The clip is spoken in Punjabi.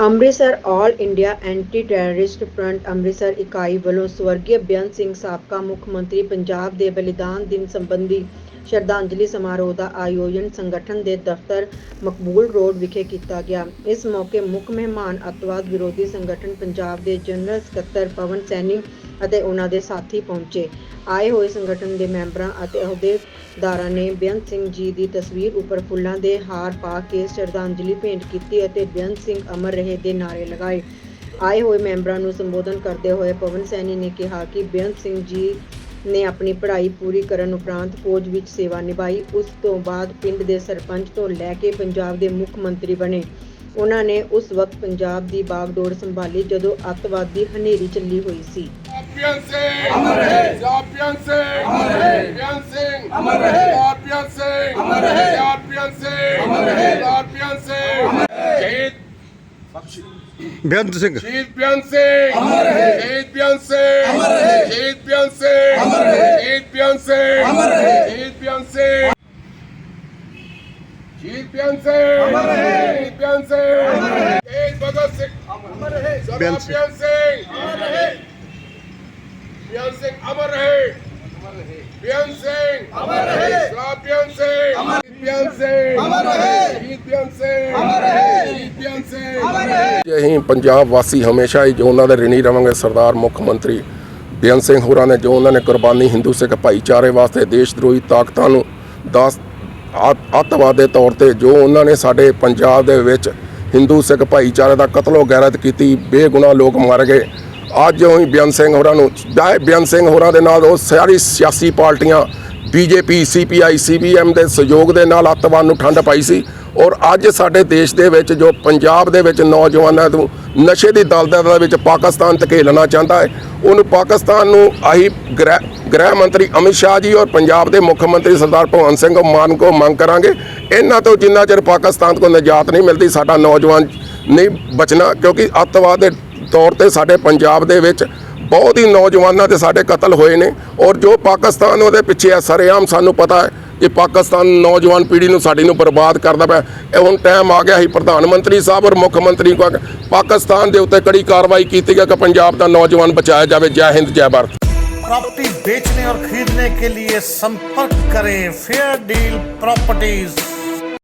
Amritsar all India anti terrorist front Amritsar ਇਕਾਈ ਵੱਲੋਂ ਸਵਰਗੀ ਬੇਅੰਤ ਸਿੰਘ ਸਾਬਕਾ ਮੁੱਖ ਮੰਤਰੀ ਪੰਜਾਬ ਦੇ ਬਲੀਦਾਨ ਦਿਨ ਸੰਬੰਧੀ ਸ਼ਰਧਾਂਜਲੀ ਸਮਾਰੋਹ ਦਾ ਆਯੋਜਨ ਸੰਗਠਨ ਦੇ ਦਫ਼ਤਰ ਮਕਬੂਲ ਰੋਡ ਵਿਖੇ ਕੀਤਾ ਗਿਆ। ਇਸ ਮੌਕੇ ਮੁੱਖ ਮਹਿਮਾਨ ਅੱਤਵਾਦ ਵਿਰੋਧੀ ਸੰਗਠਨ ਪੰਜਾਬ ਦੇ ਜਨਰਲ ਸਕੱਤਰ ਪਵਨ ਸੈਣੀ ਅਤੇ ਉਹਨਾਂ ਦੇ ਸਾਥੀ ਪਹੁੰਚੇ। ਆਏ ਹੋਏ ਸੰਗਠਨ ਦੇ ਮੈਂਬਰਾਂ ਅਤੇ ਅਹੁਦੇਦਾਰਾਂ ਨੇ ਬੇਅੰਤ ਸਿੰਘ ਜੀ ਦੀ ਤਸਵੀਰ ਉੱਪਰ ਫੁੱਲਾਂ ਦੇ ਹਾਰ ਪਾ ਕੇ ਸ਼ਰਧਾਂਜਲੀ ਭੇਂਟ ਕੀਤੀ ਅਤੇ ਬੇਅੰਤ ਸਿੰਘ ਅਮਰ ਰਹੇ ਦੇ ਨਾਅਰੇ ਲਗਾਏ। ਆਏ ਹੋਏ ਮੈਂਬਰਾਂ ਨੂੰ ਸੰਬੋਧਨ ਕਰਦੇ ਹੋਏ ਪਵਨ ਸੈਣੀ ਨੇ ਕਿਹਾ ਕਿ ਬੇਅੰਤ ਸਿੰਘ ਜੀ ਨੇ ਆਪਣੀ ਪੜ੍ਹਾਈ ਪੂਰੀ ਕਰਨ ਉਪਰੰਤ ਫੌਜ ਵਿੱਚ ਸੇਵਾ ਨਿਭਾਈ। ਉਸ ਤੋਂ ਬਾਅਦ ਪਿੰਡ ਦੇ ਸਰਪੰਚ ਤੋਂ ਲੈ ਕੇ ਪੰਜਾਬ ਦੇ ਮੁੱਖ ਮੰਤਰੀ ਬਣੇ। ਉਹਨਾਂ ਨੇ ਉਸ ਵਕਤ ਪੰਜਾਬ ਦੀ ਬਾਗਡੋਰ ਸੰਭਾਲੀ ਜਦੋਂ ਅੱਤਵਾਦੀ ਹਨੇਰੀ ਚੱਲੀ ਹੋਈ ਸੀ। Champion Singh ਅਮਰ ਰਹੇ Singh ਅਮਰ ਰਹੇ Champion Singh ਅਮਰ ਰਹੇ Champion Singh ਅਮਰ ਰਹੇ Champion Singh ਅਮਰ ਰਹੇ ਸ਼ਹੀਦ ਬੇਅੰਤ ਸਿੰਘ। ਸ਼ਹੀਦ ਸਿੰਘ। ਅਮਰ ਰਹੇ ਸ਼ਹੀਦ ਬਿਆਨ ਸਿੰਘ। ਅਮਰ ਰਹੇ ਸ਼ਹੀਦ ਬਿਆਨ ਸਿੰਘ ਸ਼ਹੀਦ ਬਿਆਨ ਸਿੰਘ ਅਮਰ ਰਹੇ ਸ਼ਹੀਦ ਬਿਆਨ ਸਿੰਘ ਅਮਰ ਰਹੇ ਸ਼ਹੀਦ ਭਗਤ ਸਿੰਘ ਅਮਰ ਰਹੇ ਸਰਦਾਰ ਬਿਆਨ ਸਿੰਘ। ਬਿਆਨ ਸਿੰਘ ਅਮਰ ਰਹੇ ਬਿਆਨ ਸਿੰਘ ਅਮਰ ਰਹੇ ਬਿਆਨ ਸਿੰਘ ਅਮਰ ਰਹੇ ਸਰਦਾਰ ਬਿਆਨ ਸਿੰਘ ਅਮਰ ਬਿਆਨ ਸਿੰਘ ਅਮਰ ਰਹੇ ਸ਼ਹੀਦ ਬਿਆਨ ਸਿੰਘ ਅਮਰ ਰਹੇ ਸ਼ਹੀਦ ਬਿਆਨ ਸਿੰਘ ਅਮਰ ਰਹੇ ਕਿ ਅਸੀਂ ਪੰਜਾਬ ਵਾਸੀ ਹਮੇਸ਼ਾ ਹੀ ਜੋ ਉਹਨਾਂ ਦੇ ਰਿਣੀ ਰਵਾਂਗੇ ਸਰਦਾਰ ਮੁੱਖ ਮੰਤਰੀ ਬੇਅੰਤ ਸਿੰਘ ਹੋਰਾਂ ਨੇ ਜੋ ਉਹਨਾਂ ਨੇ ਕੁਰਬਾਨੀ ਹਿੰਦੂ ਸਿੱਖ ਭਾਈਚਾਰੇ ਵਾਸਤੇ ਦੇਸ਼ ਦਰੋਹੀ ਤਾਕਤਾਂ ਨੂੰ ਦਾਸ ਅੱਤਵਾਦ ਦੇ ਤੌਰ ਤੇ ਜੋ ਉਹਨਾਂ ਨੇ ਸਾਡੇ ਪੰਜਾਬ ਦੇ ਵਿੱਚ ਹਿੰਦੂ ਸਿੱਖ ਭਾਈਚਾਰੇ ਦਾ ਕਤਲੋ ਗੈਰਤ ਕੀਤੀ, ਬੇਗੁਨਾਹ ਲੋਕ ਮਰ ਗਏ। ਅੱਜ ਉਹੀ ਬੇਅੰਤ ਸਿੰਘ ਹੋਰਾਂ ਨੂੰ ਚਾਹੇ ਬੇਅੰਤ ਸਿੰਘ ਹੋਰਾਂ ਦੇ ਨਾਲ ਉਹ ਸਾਰੀ ਸਿਆਸੀ ਪਾਰਟੀਆਂ, ਬੀਜੇਪੀ, ਸੀਪੀਆਈ, ਸੀਬੀਐਮ ਦੇ ਸਹਿਯੋਗ ਦੇ ਨਾਲ ਅੱਤਵਾਦ ਨੂੰ ਠੰਡ ਪਾਈ ਸੀ। ਔਰ ਅੱਜ ਸਾਡੇ ਦੇਸ਼ ਦੇ ਵਿੱਚ ਜੋ ਪੰਜਾਬ ਦੇ ਵਿੱਚ ਨੌਜਵਾਨਾਂ ਨੂੰ ਨਸ਼ੇ ਦੀ ਦਲਦਲ ਦੇ ਵਿੱਚ ਪਾਕਿਸਤਾਨ ਧਕੇਲਣਾ ਚਾਹੁੰਦਾ ਹੈ, ਉਹਨੂੰ ਪਾਕਿਸਤਾਨ ਨੂੰ ਆਹੀ ਗ੍ਰਹਿ ਗ੍ਰਹਿ ਮੰਤਰੀ ਅਮਿਤ ਸ਼ਾਹ ਜੀ ਔਰ ਪੰਜਾਬ ਦੇ ਮੁੱਖ ਮੰਤਰੀ ਸਰਦਾਰ ਭਗਵੰਤ ਸਿੰਘ ਮਾਨ ਕੋ ਮੰਗ ਕਰਾਂਗੇ। ਇਹਨਾਂ ਤੋਂ ਜਿੰਨਾ ਚਿਰ ਪਾਕਿਸਤਾਨ ਕੋ ਨਿਜਾਤ ਨਹੀਂ ਮਿਲਦੀ, ਸਾਡਾ ਨੌਜਵਾਨ ਨਹੀਂ ਬਚਣਾ, ਕਿਉਂਕਿ ਅੱਤਵਾਦ ਦੇ ਤੌਰ ਤੇ ਸਾਡੇ ਪੰਜਾਬ ਦੇ ਵਿੱਚ ਬਹੁਤ ਹੀ ਨੌਜਵਾਨਾਂ ਦੇ ਸਾਡੇ ਕਤਲ ਹੋਏ ਨੇ। ਔਰ ਜੋ ਪਾਕਿਸਤਾਨ ਉਹਦੇ ਪਿੱਛੇ ਹੈ ਸਰੇਆਮ ਸਾਨੂੰ ਪਤਾ ਹੈ ਕਿ ਪਾਕਿਸਤਾਨ ਨੌਜਵਾਨ ਪੀੜ੍ਹੀ ਨੂੰ ਸਾਡੀ ਨੂੰ ਬਰਬਾਦ ਕਰਦਾ ਪਿਆ ਇਹ ਹੁਣ ਟਾਈਮ ਆ ਗਿਆ ਸੀ ਪ੍ਰਧਾਨ ਮੰਤਰੀ ਸਾਹਿਬ ਔਰ ਮੁੱਖ ਮੰਤਰੀ ਕੋ ਪਾਕਿਸਤਾਨ ਦੇ ਉੱਤੇ ਕੜੀ ਕਾਰਵਾਈ ਕੀਤੀ ਗਿਆ ਕਿ ਪੰਜਾਬ ਦਾ ਨੌਜਵਾਨ ਬਚਾਇਆ ਜਾਵੇ ਜੈ ਹਿੰਦ ਜੈ ਭਾਰਤ प्रॉपर्टी बेचने और खरीदने के लिए संपर्क करें फेयर डील प्रॉपर्टीज